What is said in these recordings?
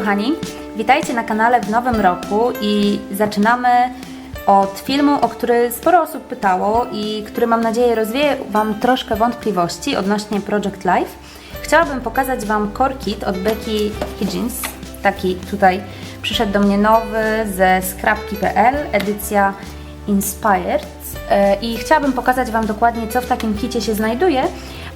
Kochani, witajcie na kanale w nowym roku i zaczynamy od filmu, o który sporo osób pytało i który mam nadzieję rozwieje Wam troszkę wątpliwości odnośnie Project Life. Chciałabym pokazać Wam core kit od Becky Higgins, taki tutaj przyszedł do mnie nowy ze scrapki.pl, edycja Inspired. E, i chciałabym pokazać Wam dokładnie co w takim kicie się znajduje,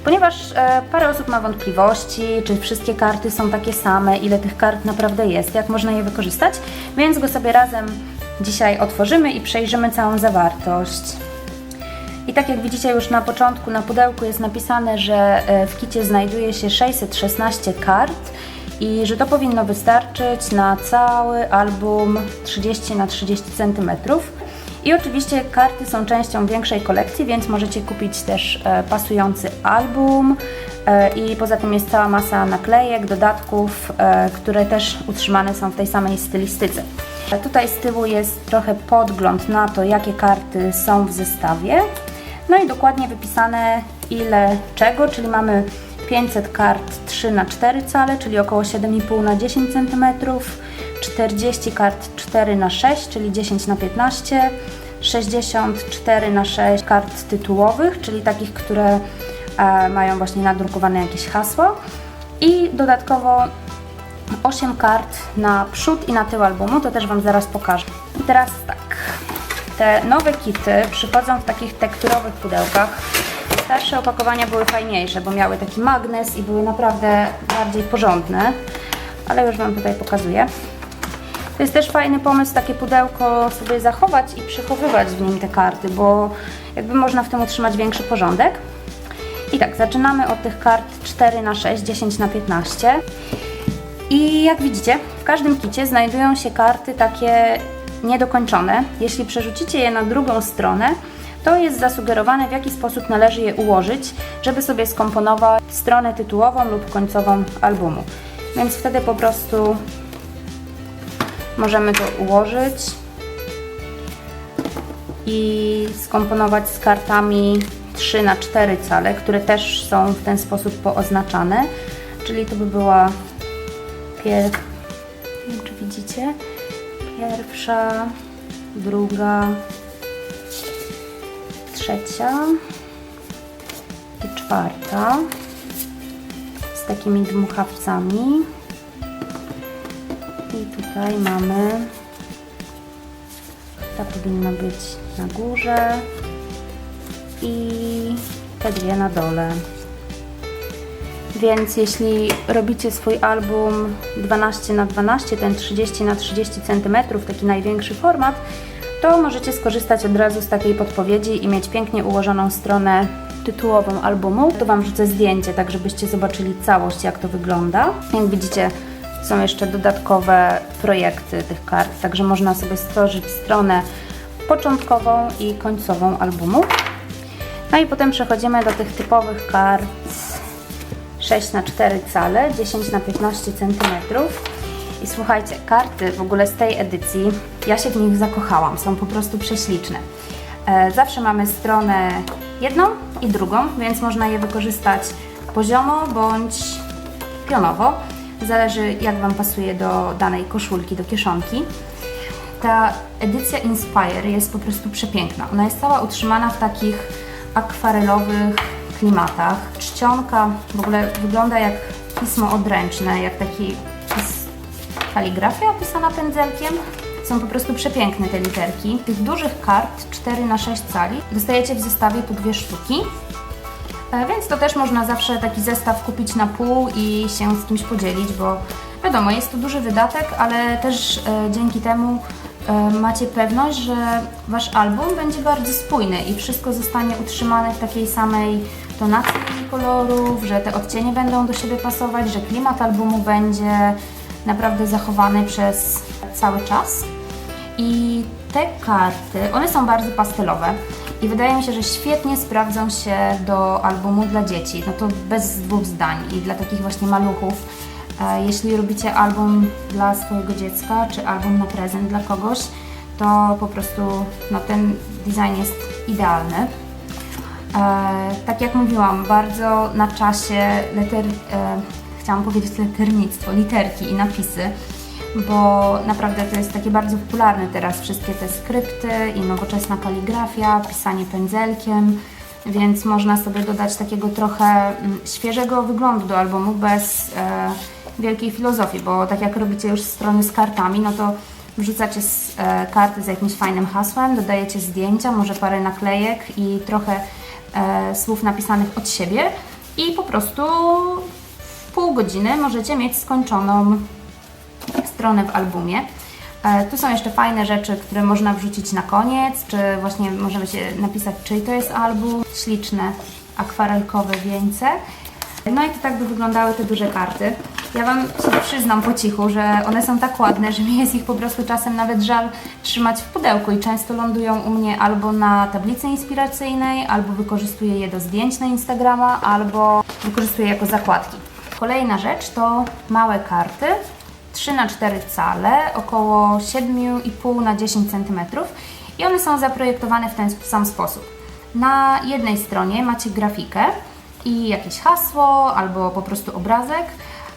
ponieważ e, parę osób ma wątpliwości, czy wszystkie karty są takie same, ile tych kart naprawdę jest, jak można je wykorzystać, więc go sobie razem dzisiaj otworzymy i przejrzymy całą zawartość. I tak jak widzicie już na początku na pudełku jest napisane, że e, w kicie znajduje się 616 kart i że to powinno wystarczyć na cały album 30 na 30 cm. I oczywiście karty są częścią większej kolekcji, więc możecie kupić też e, pasujący album e, i poza tym jest cała masa naklejek, dodatków, e, które też utrzymane są w tej samej stylistyce. Tutaj z tyłu jest trochę podgląd na to, jakie karty są w zestawie. No i dokładnie wypisane ile czego, czyli mamy 500 kart 3 na 4 cale, czyli około 7,5 na 10 cm, 40 kart 4 na 6, czyli 10 na 15 64 na 6 kart tytułowych, czyli takich, które e, mają właśnie nadrukowane jakieś hasło i dodatkowo 8 kart na przód i na tył albumu, to też Wam zaraz pokażę. I teraz tak, te nowe kity przychodzą w takich tekturowych pudełkach. Starsze opakowania były fajniejsze, bo miały taki magnes i były naprawdę bardziej porządne, ale już Wam tutaj pokazuję. To jest też fajny pomysł takie pudełko sobie zachować i przechowywać w nim te karty, bo jakby można w tym utrzymać większy porządek. I tak, zaczynamy od tych kart 4 na 6, 10 na 15. I jak widzicie, w każdym kicie znajdują się karty takie niedokończone. Jeśli przerzucicie je na drugą stronę, to jest zasugerowane, w jaki sposób należy je ułożyć, żeby sobie skomponować stronę tytułową lub końcową albumu. Więc wtedy po prostu możemy to ułożyć i skomponować z kartami 3 na 4 cale, które też są w ten sposób pooznaczane. Czyli to by była pier... nie wiem, czy widzicie? Pierwsza, druga, trzecia i czwarta z takimi dmuchawcami. I tutaj mamy, ta powinna być na górze i te dwie na dole. Więc jeśli robicie swój album 12 na 12, ten 30 na 30 cm, taki największy format, to możecie skorzystać od razu z takiej podpowiedzi i mieć pięknie ułożoną stronę tytułową albumu. Tu Wam wrzucę zdjęcie, tak żebyście zobaczyli całość, jak to wygląda. Jak widzicie, są jeszcze dodatkowe projekty tych kart, także można sobie stworzyć stronę początkową i końcową albumu. No i potem przechodzimy do tych typowych kart 6 na 4 cale, 10 na 15 cm. I słuchajcie, karty w ogóle z tej edycji, ja się w nich zakochałam, są po prostu prześliczne. E, zawsze mamy stronę jedną i drugą, więc można je wykorzystać poziomo bądź pionowo. Zależy jak Wam pasuje do danej koszulki, do kieszonki. Ta edycja Inspire jest po prostu przepiękna. Ona jest cała utrzymana w takich akwarelowych klimatach. Czcionka w ogóle wygląda jak pismo odręczne, jak taki kaligrafia pisana pędzelkiem. Są po prostu przepiękne te literki. Tych dużych kart 4 na 6 cali dostajecie w zestawie po dwie sztuki. E, więc to też można zawsze taki zestaw kupić na pół i się z kimś podzielić, bo wiadomo, jest to duży wydatek, ale też e, dzięki temu e, macie pewność, że Wasz album będzie bardzo spójny i wszystko zostanie utrzymane w takiej samej tonacji kolorów, że te odcienie będą do siebie pasować, że klimat albumu będzie naprawdę zachowany przez cały czas. I te karty, one są bardzo pastelowe i wydaje mi się, że świetnie sprawdzą się do albumu dla dzieci. No to bez dwóch zdań i dla takich właśnie maluchów. E, jeśli robicie album dla swojego dziecka, czy album na prezent dla kogoś, to po prostu no, ten design jest idealny. E, tak jak mówiłam, bardzo na czasie letter, e, chciałam powiedzieć letternictwo, literki i napisy, bo naprawdę to jest takie bardzo popularne teraz, wszystkie te skrypty i nowoczesna kaligrafia, pisanie pędzelkiem, więc można sobie dodać takiego trochę mm, świeżego wyglądu do albumu bez e, wielkiej filozofii, bo tak jak robicie już strony z kartami, no to wrzucacie z, e, karty z jakimś fajnym hasłem, dodajecie zdjęcia, może parę naklejek i trochę e, słów napisanych od siebie i po prostu w pół godziny możecie mieć skończoną w albumie. E, Tu są jeszcze fajne rzeczy, które można wrzucić na koniec, czy właśnie możemy się napisać, czyj to jest album. Śliczne akwarelkowe wieńce. No i to tak by wyglądały te duże karty. Ja Wam się przyznam po cichu, że one są tak ładne, że mi jest ich po prostu czasem nawet żal trzymać w pudełku i często lądują u mnie albo na tablicy inspiracyjnej, albo wykorzystuję je do zdjęć na Instagrama, albo wykorzystuję jako zakładki. Kolejna rzecz to małe karty 3 na 4 cale, około 7,5 na 10 cm i one są zaprojektowane w ten sam sposób. Na jednej stronie macie grafikę i jakieś hasło albo po prostu obrazek,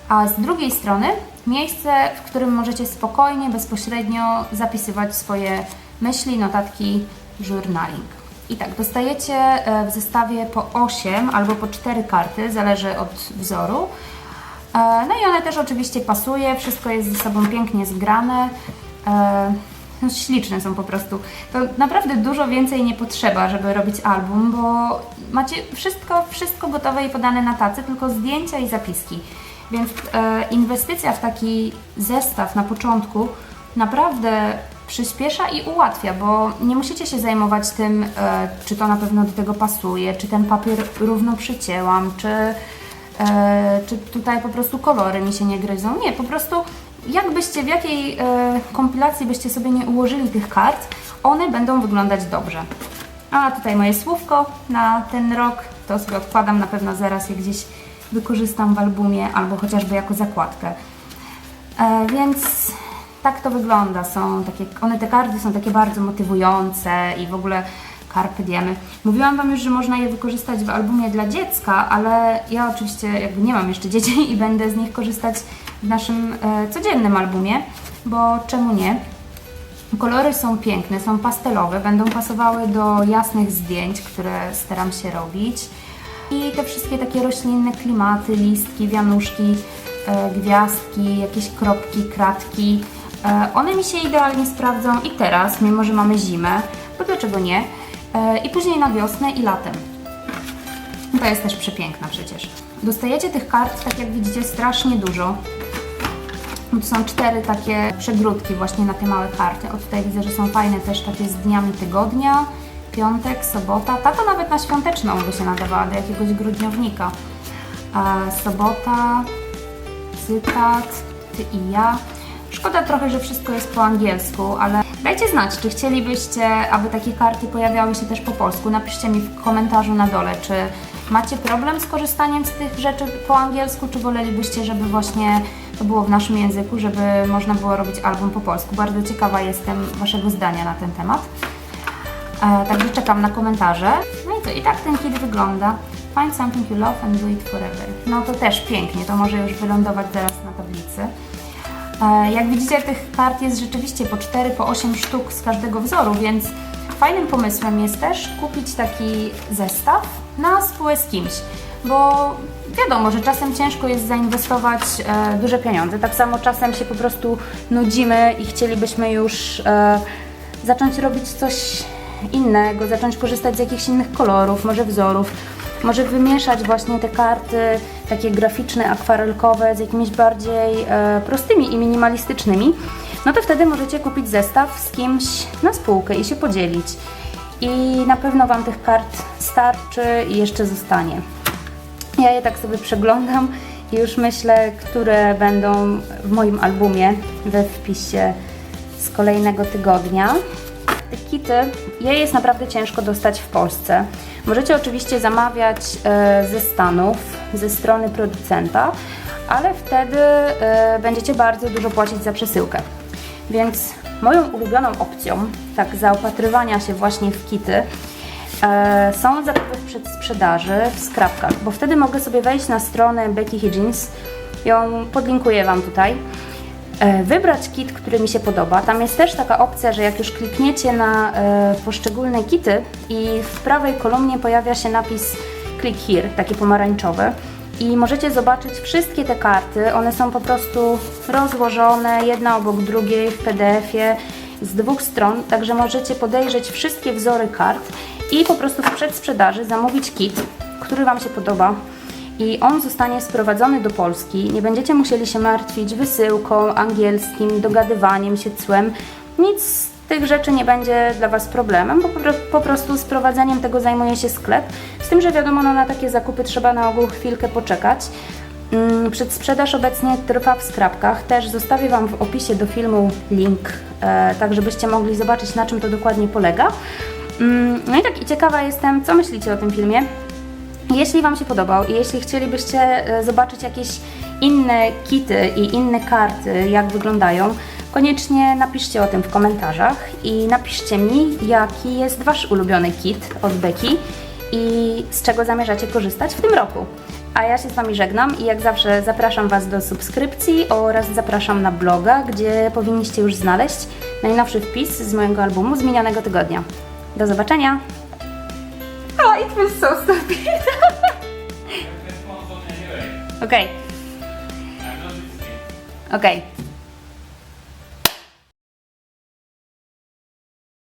a z drugiej strony miejsce, w którym możecie spokojnie, bezpośrednio zapisywać swoje myśli, notatki, journaling. I tak, dostajecie e, w zestawie po 8 albo po 4 karty, zależy od wzoru. E, No i one też oczywiście pasuje, wszystko jest ze sobą pięknie zgrane. E, no, Śliczne są po prostu. To naprawdę dużo więcej nie potrzeba, żeby robić album, bo macie wszystko, wszystko gotowe i podane na tacy, tylko zdjęcia i zapiski. Więc e, inwestycja w taki zestaw na początku naprawdę przyspiesza i ułatwia, bo nie musicie się zajmować tym, czy to na pewno do tego pasuje, czy ten papier równo przycięłam, czy E, czy tutaj po prostu kolory mi się nie gryzą. Nie, po prostu jakbyście, w jakiej e, kompilacji byście sobie nie ułożyli tych kart, one będą wyglądać dobrze. A tutaj moje słówko na ten rok, to sobie odkładam na pewno zaraz je gdzieś wykorzystam w albumie albo chociażby jako zakładkę. E, więc tak to wygląda. Są takie, one te karty są takie bardzo motywujące i w ogóle Carpe Diemy. Mówiłam Wam już, że można je wykorzystać w albumie dla dziecka, ale ja oczywiście jakby nie mam jeszcze dzieci i będę z nich korzystać w naszym e, codziennym albumie, bo czemu nie? Kolory są piękne, są pastelowe, będą pasowały do jasnych zdjęć, które staram się robić. I te wszystkie takie roślinne klimaty, listki, wianuszki, e, gwiazdki, jakieś kropki, kratki, e, one mi się idealnie sprawdzą i teraz, mimo że mamy zimę, bo dlaczego nie? E, I później na wiosnę i latem. To jest też przepiękna przecież. Dostajecie tych kart, tak jak widzicie, strasznie dużo. Tu są cztery takie przegródki właśnie na te małe karty. O tutaj widzę, że są fajne też takie z dniami tygodnia. Piątek, sobota. Ta nawet na świąteczną by się nadawała, do jakiegoś grudniownika. E, sobota, cytat, ty i ja. Szkoda trochę, że wszystko jest po angielsku, ale dajcie znać, czy chcielibyście, aby takie karty pojawiały się też po polsku. Napiszcie mi w komentarzu na dole, czy macie problem z korzystaniem z tych rzeczy po angielsku, czy wolelibyście, żeby właśnie to było w naszym języku, żeby można było robić album po polsku. Bardzo ciekawa jestem Waszego zdania na ten temat. E, także czekam na komentarze. No i co, i tak ten kit wygląda. Find something you love and do it forever. No to też pięknie, to może już wylądować zaraz na tablicy. E, Jak widzicie, tych kart jest rzeczywiście po 4, po 8 sztuk z każdego wzoru, więc fajnym pomysłem jest też kupić taki zestaw na spółę z kimś, bo wiadomo, że czasem ciężko jest zainwestować e, duże pieniądze. Tak samo czasem się po prostu nudzimy i chcielibyśmy już e, zacząć robić coś innego, zacząć korzystać z jakichś innych kolorów, może wzorów. Może wymieszać właśnie te karty takie graficzne, akwarelkowe z jakimiś bardziej e, prostymi i minimalistycznymi, no to wtedy możecie kupić zestaw z kimś na spółkę i się podzielić. I na pewno Wam tych kart starczy i jeszcze zostanie. Ja je tak sobie przeglądam i już myślę, które będą w moim albumie we wpisie z kolejnego tygodnia. Te kity, je jest naprawdę ciężko dostać w Polsce. Możecie oczywiście zamawiać e, ze Stanów, ze strony producenta, ale wtedy e, będziecie bardzo dużo płacić za przesyłkę. Więc moją ulubioną opcją, tak, zaopatrywania się właśnie w kity, e, są zakupy w przedsprzedaży w skrapkach, bo wtedy mogę sobie wejść na stronę Becky Higgins ją podlinkuję Wam tutaj. E, Wybrać kit, który mi się podoba. Tam jest też taka opcja, że jak już klikniecie na e, poszczególne kity i w prawej kolumnie pojawia się napis Click Here, taki pomarańczowy. I możecie zobaczyć wszystkie te karty. One są po prostu rozłożone, jedna obok drugiej w PDF-ie z dwóch stron, także możecie podejrzeć wszystkie wzory kart i po prostu w przedsprzedaży zamówić kit, który Wam się podoba i on zostanie sprowadzony do Polski. Nie będziecie musieli się martwić wysyłką, angielskim, dogadywaniem się cłem. Nic z tych rzeczy nie będzie dla Was problemem, bo po pro- po prostu sprowadzeniem tego zajmuje się sklep. Z tym, że wiadomo, no, na takie zakupy trzeba na ogół chwilkę poczekać. Mm, Przedsprzedaż obecnie trwa w skrapkach. Też zostawię Wam w opisie do filmu link, e, tak żebyście mogli zobaczyć na czym to dokładnie polega. Mm, No i tak i ciekawa jestem, co myślicie o tym filmie. Jeśli Wam się podobał i jeśli chcielibyście e, zobaczyć jakieś inne kity i inne karty, jak wyglądają, koniecznie napiszcie o tym w komentarzach i napiszcie mi, jaki jest Wasz ulubiony kit od Beki i z czego zamierzacie korzystać w tym roku. A ja się z Wami żegnam i jak zawsze zapraszam Was do subskrypcji oraz zapraszam na bloga, gdzie powinniście już znaleźć najnowszy wpis z mojego albumu z minionego tygodnia. Do zobaczenia! Oh, it was so stupid. okay. Okay.